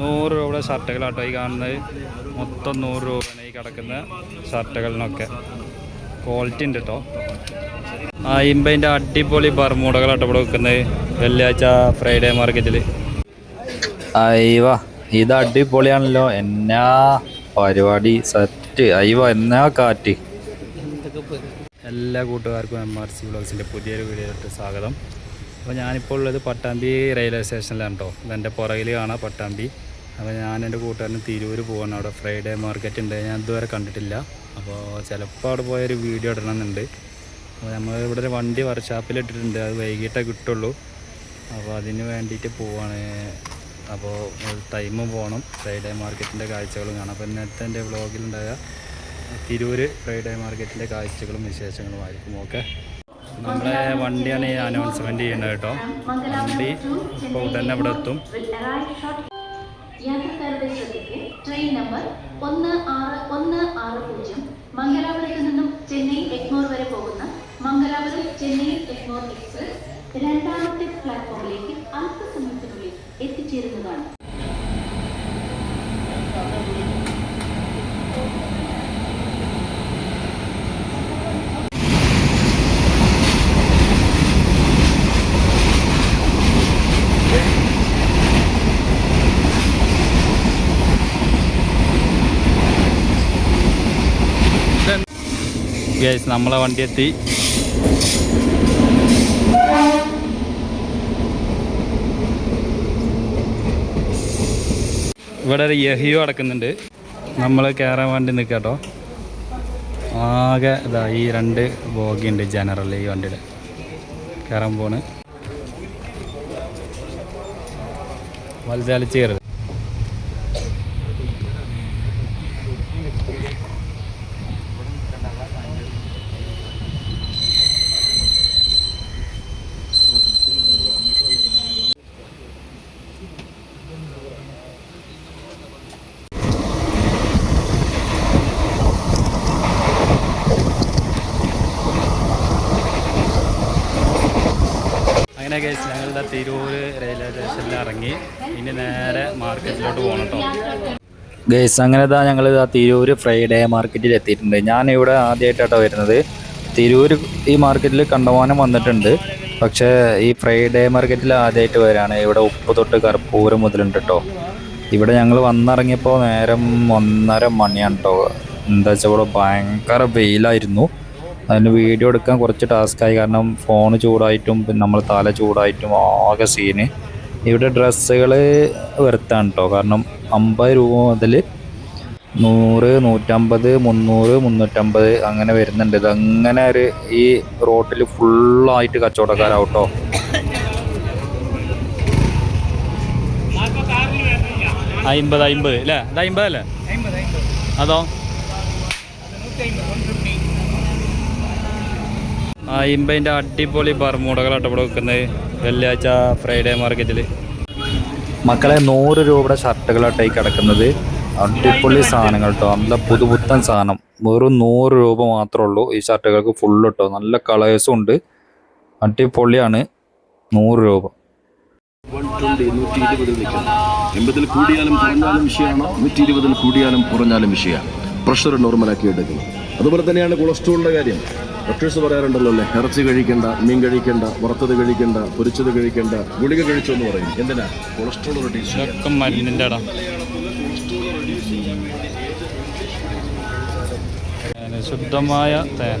നൂറ് രൂപയുടെ ഷർട്ടുകളാട്ടോ ഈ കാണുന്നത്. മൊത്തം നൂറ് രൂപയാണ് ഈ കിടക്കുന്ന ഷർട്ടുകളിനൊക്കെ. ക്വാളിറ്റി ഉണ്ട് കേട്ടോ ആ ഇമ്പതിന്റെ അടിപൊളി ബർമൂടകളാട്ടോ ഇവിടെ വെക്കുന്നത്. വെള്ളിയാഴ്ച ഫ്രൈഡേ മാർക്കറ്റിൽ അയ്യവ ഇത് അടിപൊളിയാണല്ലോ. എന്നാ പരിപാടി സെറ്റ് അയ്യവ എന്നാ കാറ്റ്. എല്ലാ കൂട്ടുകാർക്കും എം ആർ സി വ്ളോഗ്സിന്റെ പുതിയൊരു വീഡിയോയിലോട്ട് സ്വാഗതം. അപ്പോൾ ഞാനിപ്പോൾ ഉള്ളത് പട്ടാമ്പി റെയിൽവേ സ്റ്റേഷനിലാണ് കേട്ടോ ഇതെന്റെ പുറകിൽ കാണാം പട്ടാമ്പി. അപ്പോൾ ഞാൻ എന്റെ കൂട്ടുകാരന് തിരൂർ പോകണം അവിടെ ഫ്രൈഡേ മാർക്കറ്റ് ഉണ്ട്. ഞാൻ ഇതുവരെ കണ്ടിട്ടില്ല. അപ്പോൾ ചിലപ്പോൾ അവിടെ പോയൊരു വീഡിയോ ഇടണമെന്നുണ്ട്. അപ്പോൾ നമ്മൾ ഇവിടെ ഒരു വണ്ടി വർക്ക്ഷോപ്പിൽ ഇട്ടിട്ടുണ്ട്. അത് വൈകിട്ടേ കിട്ടുള്ളൂ. അപ്പോൾ അതിന് വേണ്ടിയിട്ട് പോവാണ്. അപ്പോൾ ടൈം പോകണം ഫ്രൈഡേ മാർക്കറ്റിന്റെ കാഴ്ചകളും കാണാം. അപ്പോൾ ഇന്നത്തെ എന്റെ വ്ളോഗിലുണ്ടായ തിരൂർ ഫ്രൈഡേ മാർക്കറ്റിന്റെ കാഴ്ചകളും വിശേഷങ്ങളും ആയിരിക്കും. ഓക്കെ നമ്മളെ വണ്ടിയാണ് ഈ അനൗൺസ്മെന്റ് ചെയ്യുന്നത് കേട്ടോ. വണ്ടി ഇപ്പോൾ ഉടനെ ഇവിടെ എത്തും. ട്രെയിൻ നമ്പർ ഒന്ന് ആറ് ഒന്ന് ആറ് പൂജ്യം. മംഗലാപുരത്ത് നിന്നും ചെന്നൈ എഗ്മോർ വരെ പോകുന്ന മംഗലാപുരം ചെന്നൈ എഗ്മോർ എക്സ്പ്രസ് രണ്ടാമത്തെ പ്ലാറ്റ്ഫോമിലേക്ക് അല്പസമയത്തിനുള്ളിൽ ഗൈസ് നമ്മളെ വണ്ടി എത്തി ഇവിടെ ഒരു യഹിയോ അടക്കുന്നുണ്ട്. നമ്മൾ കയറാൻ വേണ്ടി നിൽക്കാട്ടോ ആകെ ഇതാ ഈ രണ്ട് ബോഗിയുണ്ട് ജനറൽ ഈ വണ്ടിയുടെ. കയറാൻ പോണ്. വലുതാലിച്ച് കയറുത് അങ്ങനെ കേസ് ഞങ്ങളുടെ തിരൂർ റെയിൽവേ സ്റ്റേഷനിൽ ഇറങ്ങി. ഇനി നേരെ മാർക്കറ്റിലോട്ട് പോകണം കേട്ടോ ഗേസ് അങ്ങനെ ഇതാ ഞങ്ങൾ ഇതാ തിരൂര് ഫ്രൈഡേ മാർക്കറ്റിൽ എത്തിയിട്ടുണ്ട്. ഞാൻ ഇവിടെ ആദ്യമായിട്ടാട്ടോ വരുന്നത്. തിരൂര് ഈ മാർക്കറ്റിൽ കണ്ടമാനം വന്നിട്ടുണ്ട്. പക്ഷേ ഈ ഫ്രൈഡേ മാർക്കറ്റിൽ ആദ്യമായിട്ട് വരാണ്. ഇവിടെ ഉപ്പ് തൊട്ട് കർപ്പൂരം മുതലുണ്ട് കേട്ടോ ഇവിടെ ഞങ്ങൾ വന്നിറങ്ങിയപ്പോൾ നേരം ഒന്നര മണിയാണ് കേട്ടോ എന്താ വെച്ചാൽ ഇവിടെ ഭയങ്കര വെയിലായിരുന്നു. അതിന് വീഡിയോ എടുക്കാൻ കുറച്ച് ടാസ്ക്കായി കാരണം ഫോൺ ചൂടായിട്ടും പിന്നെ നമ്മൾ തല ചൂടായിട്ടും ആകെ സീന് ഇവിടെ ഡ്രസ്സുകൾ വെറുത്താണ് കേട്ടോ കാരണം അമ്പത് രൂപ മുതൽ നൂറ് നൂറ്റമ്പത് മുന്നൂറ് മുന്നൂറ്റമ്പത് അങ്ങനെ വരുന്നുണ്ട്. ഇതങ്ങനെ ഒരു ഈ റോട്ടിൽ ഫുള്ളായിട്ട് കച്ചവടക്കാരാവും കേട്ടോ അമ്പത് ഇത് അമ്പത് അല്ലേ? അതോ? അമ്പതിന്റെ അടിപൊളി ബർമൂടകളാട്ടോ ഇവിടെ വെക്കുന്നത് വെള്ളിയാഴ്ച ഫ്രൈഡേ മാർക്കറ്റിൽ മക്കളെ നൂറ് രൂപയുടെ ഷർട്ടുകളാട്ടോ ഈ കിടക്കുന്നത്. അടിപൊളി സാധനങ്ങൾ കേട്ടോ നല്ല പുതുപുത്തൻ സാധനം. വെറും നൂറ് രൂപ മാത്രമേ ഉള്ളൂ ഈ ഷർട്ടുകൾക്ക് ഫുള്ള് കേട്ടോ നല്ല കളേഴ്സും ഉണ്ട്. അടിപൊളിയാണ്. നൂറ് രൂപ. എൺപതിൽ കൂടിയാലും കുറഞ്ഞാലും വിഷയമാണ്. നൂറ്റി ഇരുപതിൽ കൂടിയാലും കുറഞ്ഞാലും വിഷയമാണ്. പ്രഷർ നോർമലാക്കി എടുക്കുന്നത് അതുപോലെ തന്നെയാണ് കൊളസ്ട്രോളിന്റെ കാര്യം. ഡോക്ടേഴ്സ് പറയാറുണ്ടല്ലോ അല്ലേ? ഇറച്ചി കഴിക്കേണ്ട മീൻ കഴിക്കേണ്ട വറുത്തത് കഴിക്കേണ്ട പൊരിച്ചത് കഴിക്കേണ്ട ഗുളിക കഴിച്ചു എന്ന് പറയും. എന്തിനാ? കൊളസ്ട്രോൾ റെഡ്യൂസ് ശുദ്ധമായ തേൻ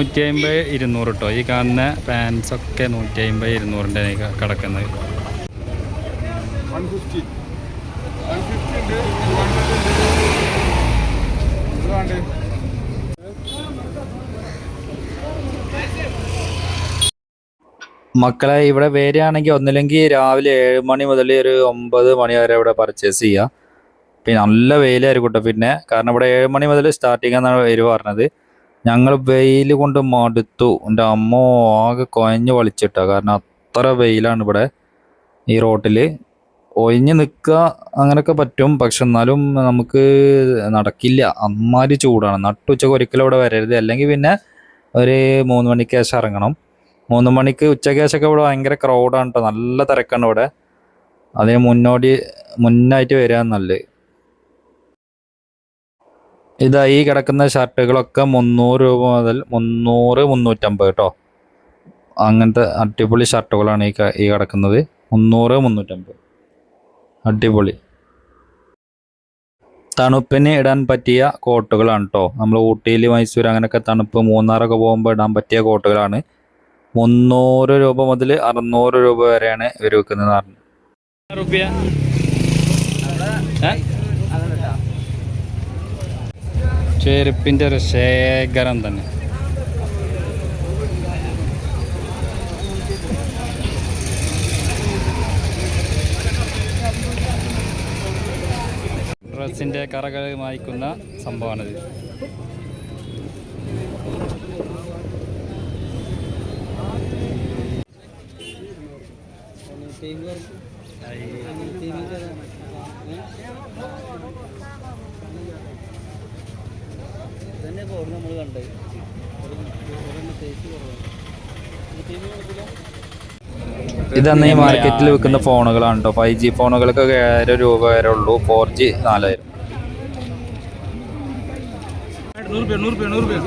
നൂറ്റി അമ്പത് ഇരുന്നൂറ് കേട്ടോ ഈ കാണുന്ന പാൻസ് ഒക്കെ നൂറ്റി അമ്പത് ഇരുന്നൂറിന്റെ കിടക്കുന്നത്. മക്കളെ ഇവിടെ വരികയാണെങ്കിൽ ഒന്നില്ലെങ്കിൽ രാവിലെ ഏഴ് മണി മുതൽ ഒരു ഒമ്പത് മണി വരെ ഇവിടെ പർച്ചേസ് ചെയ്യുക. പിന്നെ നല്ല വെയിലായിരിക്കും കേട്ടോ പിന്നെ കാരണം ഇവിടെ ഏഴ് മണി മുതൽ സ്റ്റാർട്ടിങ് എന്നാണ് പേര് പറഞ്ഞത്. ഞങ്ങൾ വെയിൽ കൊണ്ട് മടുത്തു. എന്റെ അമ്മ ആകെ കുഴഞ്ഞ് വലിച്ചിട്ടാ. കാരണം അത്ര വെയിലാണ് ഇവിടെ ഈ റോട്ടിൽ ഒഴിഞ്ഞ് നിൽക്കുക അങ്ങനെയൊക്കെ പറ്റും. പക്ഷെ എന്നാലും നമുക്ക് നടക്കില്ല. അമ്മാതിരി ചൂടാണ്. നട്ടുച്ചക്ക് ഒരിക്കലും ഇവിടെ വരരുത്. അല്ലെങ്കിൽ പിന്നെ ഒരു മൂന്ന് മണിക്ക് ശേഷം ഇറങ്ങണം. മൂന്ന് മണിക്ക് ഉച്ചയ്ക്ക് ശേഷമൊക്കെ ഇവിടെ ഭയങ്കര ക്രൗഡാണ് കേട്ടോ നല്ല തിരക്കാണ് ഇവിടെ. അതിന് മുന്നോടി മുന്നായിട്ട് വരിക നല്ലത് ഇതാ ഈ കിടക്കുന്ന ഷർട്ടുകളൊക്കെ മുന്നൂറ് രൂപ മുതൽ മുന്നൂറ് മുന്നൂറ്റമ്പത് കേട്ടോ. അങ്ങനത്തെ അടിപൊളി ഷർട്ടുകളാണ് ഈ ഈ കിടക്കുന്നത്. മുന്നൂറ് മുന്നൂറ്റമ്പത്. അടിപൊളി. തണുപ്പിന് ഇടാൻ പറ്റിയ കോട്ടുകളാണ് കേട്ടോ നമ്മൾ ഊട്ടിയിൽ മൈസൂർ അങ്ങനെയൊക്കെ തണുപ്പ് മൂന്നാറൊക്കെ പോകുമ്പോൾ ഇടാൻ പറ്റിയ കോട്ടുകളാണ്. മുന്നൂറ് രൂപ മുതൽ അറുന്നൂറ് രൂപ വരെയാണ് ഇവർ വെക്കുന്നത് പറഞ്ഞു. ചെരുപ്പിന്റെ ഒരു ശേഖരം തന്നെ. ഡ്രസ്സിന്റെ കറകൾ മായ്ക്കുന്ന സംഭവമാണിത്. ഇതന്ന് ഈ മാർക്കറ്റിൽ വിൽക്കുന്ന ഫോണുകളാണ് കേട്ടോ ഫൈവ് ജി ഫോണുകൾക്കൊക്കെ ഏഴായിരം രൂപ വരെ ഉള്ളൂ. ഫോർ ജി നാലായിരം. നൂറ് രൂപ.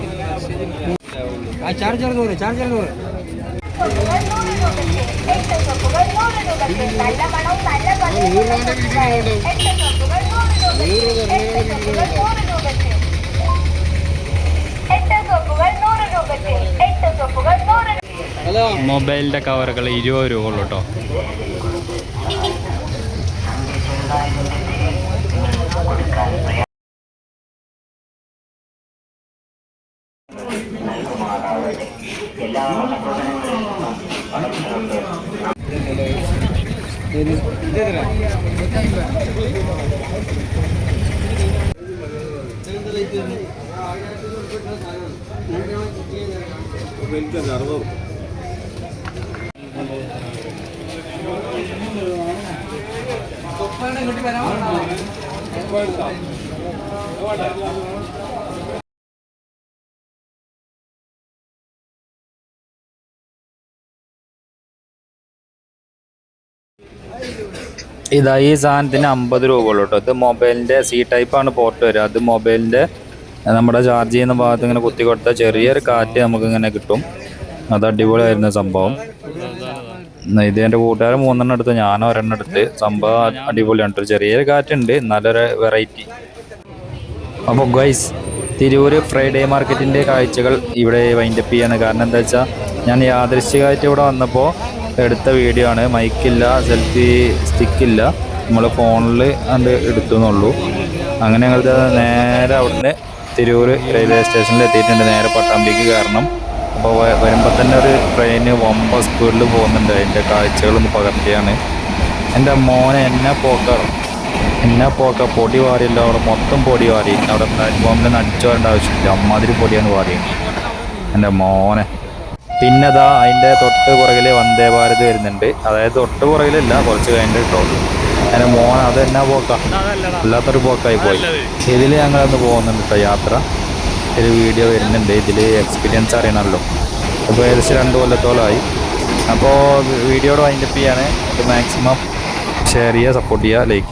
മൊബൈലിന്റെ കവറുകൾ ഇരുപത് രൂപ ഉള്ളു കേട്ടോ ഇതാ ഈ സാധനത്തിന് അമ്പത് രൂപ ഉള്ളൂ കേട്ടോ. ഇത് മൊബൈലിന്റെ സി ടൈപ്പാണ് പോർട്ട് വരിക. അത് മൊബൈലിന്റെ നമ്മുടെ ചാർജ് ചെയ്യുന്ന ഭാഗത്ത് ഇങ്ങനെ കുത്തി കൊടുത്താൽ ചെറിയൊരു കാറ്റ് നമുക്ക് ഇങ്ങനെ കിട്ടും. അത് അടിപൊളിയായിരുന്നു സംഭവം. ഇത് എന്റെ കൂട്ടുകാരൻ മൂന്നെണ്ണം എടുത്ത് ഞാൻ ഒരെണ്ണം എടുത്ത്. സംഭവം അടിപൊളിയാണ് ചെറിയൊരു കാറ്റുണ്ട് നല്ലൊരു വെറൈറ്റി അപ്പോൾ ഗൈസ് തിരൂർ ഫ്രൈഡേ മാർക്കറ്റിന്റെ കാഴ്ചകൾ ഇവിടെ വൈൻഡപ്പ് ചെയ്യാണ്. കാരണം എന്താ വെച്ചാൽ ഞാൻ യാദൃശ്ചികമായിട്ട് ഇവിടെ വന്നപ്പോൾ എടുത്ത വീഡിയോ ആണ്. മൈക്കില്ല സെൽഫി സ്റ്റിക്കില്ല നമ്മൾ ഫോണിൽ അത് എടുത്തു എന്നുള്ളൂ. അങ്ങനെ ഞങ്ങൾ നേരെ അവിടുന്ന് തിരൂർ റെയിൽവേ സ്റ്റേഷനിൽ എത്തിയിട്ടുണ്ട്. നേരെ പട്ടാമ്പിക്ക് കാരണം അപ്പോൾ വരുമ്പോൾ തന്നെ ഒരു ട്രെയിന് വമ്പ സ്പീഡിൽ പോകുന്നുണ്ട്. അതിന്റെ കാഴ്ചകളൊന്ന് പകർത്തിയാണ്. എന്റെ മോനെ എന്നെ പോക്കാറും എന്നെ പോക്ക? പൊടി വാരിയല്ല അവിടെ. മൊത്തം പൊടി വാരി. അവിടെ പ്ലാറ്റ്ഫോമിൽ അടിച്ചു വരേണ്ട ആവശ്യമില്ല. അമ്മാതിരി പൊടിയാണ് വാറിയത് എന്റെ മോനെ. പിന്നെ അതാ അതിന്റെ തൊട്ട് പുറകിൽ വന്ദേ ഭാരത് വരുന്നുണ്ട്. അതായത് തൊട്ട് പുറകിലല്ല കുറച്ച് കഴിഞ്ഞിട്ട് കേട്ടോ എന്റെ മോൻ അത് എന്നാ പോക്കാ? അല്ലാത്തൊരു പോക്കായി പോയി. ഇതിൽ ഞങ്ങളൊന്ന് പോകുന്നുണ്ട് കേട്ടോ യാത്ര. ഒരു വീഡിയോ വരുന്നുണ്ട്. ഇതിൽ എക്സ്പീരിയൻസ് അറിയണമല്ലോ അപ്പോൾ ഏകദേശം രണ്ട് കൊല്ലത്തോളമായി അപ്പോൾ വീഡിയോയുടെ വൈൻഡപ്പ് ചെയ്യാണ്. മാക്സിമം ഷെയർ ചെയ്യുക സപ്പോർട്ട് ചെയ്യുക ലൈക്ക്